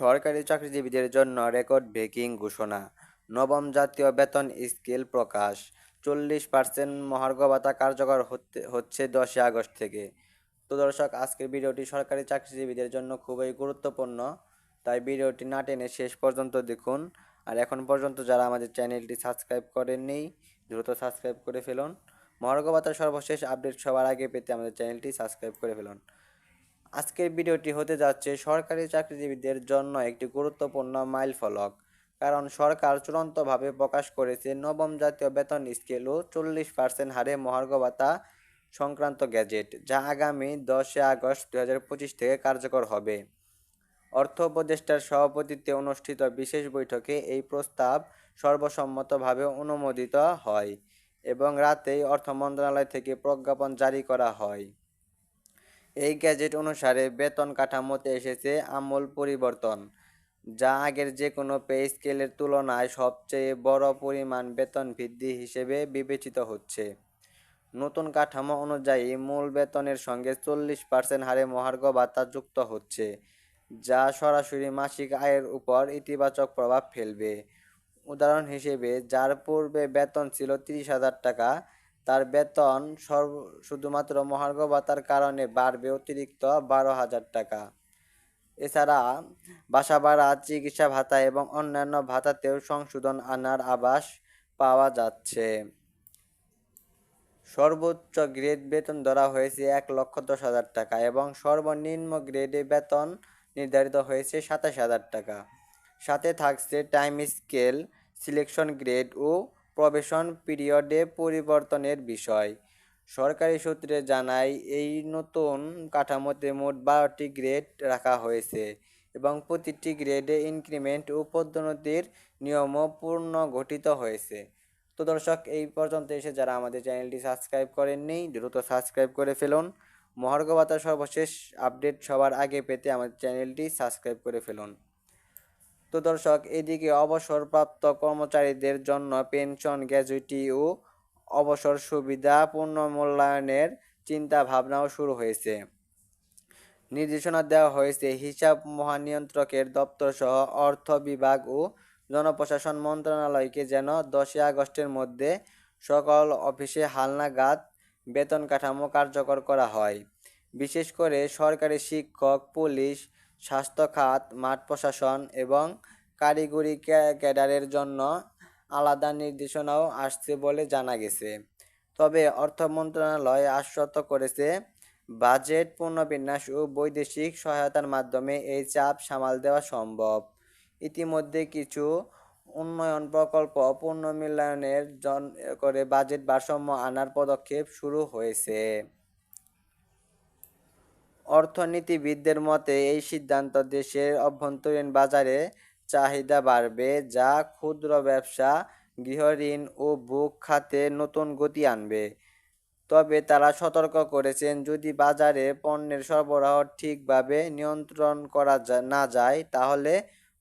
সরকারি চাকরিজীবীদের জন্য রেকর্ড ব্রেকিং ঘোষণা। নবম জাতীয় বেতন স্কেল প্রকাশ। চল্লিশ পার্সেন্ট মহার্ঘ ভাতা কার্যকর হচ্ছে দশই আগস্ট থেকে। তো দর্শক, আজকের ভিডিওটি সরকারি চাকরিজীবীদের জন্য খুবই গুরুত্বপূর্ণ। তাই ভিডিওটি না টেনে শেষ পর্যন্ত দেখুন। আর এখন পর্যন্ত যারা আমাদের চ্যানেলটি সাবস্ক্রাইব করেননি, দ্রুত সাবস্ক্রাইব করে ফেলুন। মহার্ঘ ভাতার সর্বশেষ আপডেট সবার আগে পেতে আমাদের চ্যানেলটি সাবস্ক্রাইব করে ফেলুন। আজকের ভিডিওটি হতে যাচ্ছে সরকারি চাকরিজীবীদের জন্য একটি গুরুত্বপূর্ণ মাইল ফলক কারণ সরকার চূড়ান্তভাবে প্রকাশ করেছে নবম জাতীয় বেতন স্কেল ও চল্লিশ পার্সেন্ট হারে মহার্ঘ ভাতা সংক্রান্ত গ্যাজেট, যা আগামী দশে আগস্ট দু হাজার পঁচিশ থেকে কার্যকর হবে। অর্থ উপদেষ্টার সভাপতিত্বে অনুষ্ঠিত বিশেষ বৈঠকে এই প্রস্তাব সর্বসম্মতভাবে অনুমোদিত হয় এবং রাতেই অর্থ মন্ত্রণালয় থেকে প্রজ্ঞাপন জারি করা হয়। এই গ্যাজেট অনুসারে বেতন কাঠামোতে এসেছে আমূল পরিবর্তন, যা আগের যে কোনো পে স্কেলের তুলনায় সবচেয়ে বড় পরিমাণ বেতন বৃদ্ধি হিসেবে বিবেচিত হচ্ছে। নতুন কাঠামো অনুযায়ী মূল বেতনের সঙ্গে চল্লিশ পার্সেন্ট হারে মহার্ঘ ভাতা যুক্ত হচ্ছে, যা সরাসরি মাসিক আয়ের উপর ইতিবাচক প্রভাব ফেলবে। উদাহরণ হিসেবে, যার পূর্বে বেতন ছিল তিরিশ হাজার টাকা তার বেতন সর্ব, শুধুমাত্র মহার্ঘ ভাতার কারণে বাড়বে অতিরিক্ত বারো হাজার টাকা। এছাড়া বাসা ভাড়া, চিকিৎসা ভাতা এবং অন্যান্য ভাতাতেও সংশোধন আনার আভাস পাওয়া যাচ্ছে। সর্বোচ্চ গ্রেড বেতন ধরা হয়েছে এক লক্ষ দশ হাজার টাকা এবং সর্বনিম্ন গ্রেডে বেতন নির্ধারিত হয়েছে সাতাশ হাজার টাকা। সাথে থাকছে টাইম স্কেল সিলেকশন গ্রেড ও প্রবেশন পিরিয়ডে পরিবর্তনের বিষয়। সরকারি সূত্রে জানায়, এই নতুন কাঠামোতে মোট বারোটি গ্রেড রাখা হয়েছে এবং প্রতিটি গ্রেডে ইনক্রিমেন্ট ও পদোন্নতির নিয়মও পূর্ণ গঠিত হয়েছে। তো দর্শক, এই পর্যন্ত এসে যারা আমাদের চ্যানেলটি সাবস্ক্রাইব করেননি, দ্রুত সাবস্ক্রাইব করে ফেলুন। মহার্ঘ সর্বশেষ আপডেট সবার আগে পেতে আমাদের চ্যানেলটি সাবস্ক্রাইব করে ফেলুন। তো দর্শক, এদিকে অবসরপ্রাপ্ত কর্মচারীদের জন্য পেনশন, গ্র্যাজুইটি ও অবসর সুবিধা পুনর্মূল্যায়নের চিন্তা ভাবনাও শুরু হয়েছে। নির্দেশনা দেওয়া হয়েছে, হিসাব মহানিয়ন্ত্রকের দপ্তর সহ অর্থ বিভাগ ও জনপ্রশাসন মন্ত্রণালয়কে যেন দশই আগস্টের মধ্যে সকল অফিসে হালনাগাদ বেতন কাঠামো কার্যকর করা হয়। বিশেষ করে সরকারি শিক্ষক, পুলিশ স্বাস্থ্য খাত, মাঠ প্রশাসন এবং কারিগরি ক্যাডারের জন্য আলাদা নির্দেশনাও আসছে বলে জানা গেছে। তবে অর্থ মন্ত্রণালয় আশ্বস্ত করেছে, বাজেট পুনর্বিন্যাস ও বৈদেশিক সহায়তার মাধ্যমে এই চাপ সামাল দেওয়া সম্ভব। ইতিমধ্যে কিছু উন্নয়ন প্রকল্প পুনর্মূল্যায়নের জন, করে বাজেট ভারসাম্য আনার পদক্ষেপ শুরু হয়েছে। অর্থনীতিবিদদের মতে, এই সিদ্ধান্ত দেশের অভ্যন্তরীণ বাজারে চাহিদা বাড়বে, যা ক্ষুদ্র ব্যবসা গৃহঋণ ও বুক খাতে নতুন গতি আনবে। তবে তারা সতর্ক করেছেন, যদি বাজারে পণ্যের সরবরাহ ঠিকভাবে নিয়ন্ত্রণ করা না যায়, তাহলে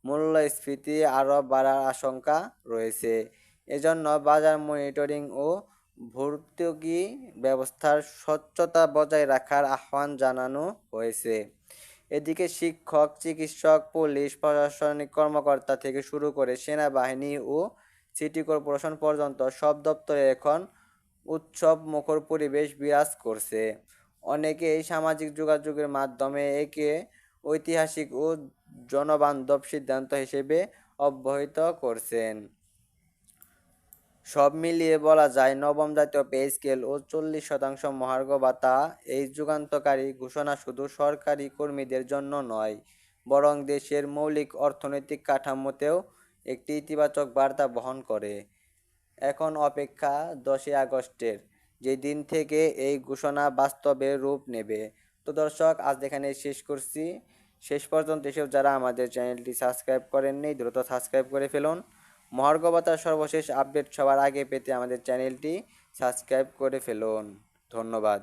মূল্যস্ফীতি আরও বাড়ার আশঙ্কা রয়েছে। এজন্য বাজার মনিটরিং ও ভর্তুকি ব্যবস্থার স্বচ্ছতা বজায় রাখার আহ্বান জানানো হয়েছে। এদিকে শিক্ষক, চিকিৎসক, পুলিশ, প্রশাসনিক কর্মকর্তা থেকে শুরু করে সেনাবাহিনী ও সিটি কর্পোরেশন পর্যন্ত সব দপ্তরে এখন উৎসব মুখর পরিবেশ বিরাজ করছে। অনেকে এই সামাজিক যোগাযোগের মাধ্যমে একে ঐতিহাসিক ও জনবান্ধব সিদ্ধান্ত হিসেবে অব্যাহত করছেন। সব মিলিয়ে বলা যায় নবম জাতীয় পে স্কেল ও চল্লিশ শতাংশ মহার্ঘ ভাতা এই যুগান্তকারী ঘোষণা শুধু সরকারি কর্মীদের জন্য নয়, বরং দেশের মৌলিক অর্থনৈতিক কাঠামোতেও একটি ইতিবাচক বার্তা বহন করে। এখন অপেক্ষা দশই আগস্টের, যে দিন থেকে এই ঘোষণা বাস্তবে রূপ নেবে। তো দর্শক, আজ এখানে শেষ করছি। শেষ পর্যন্ত এসেও যারা আমাদের চ্যানেলটি সাবস্ক্রাইব করেননি, দ্রুত সাবস্ক্রাইব করে ফেলুন। মহার্ঘবতার সর্বশেষ আপডেট সবার আগে পেতে আমাদের চ্যানেলটি সাবস্ক্রাইব করে ফেলুন। ধন্যবাদ।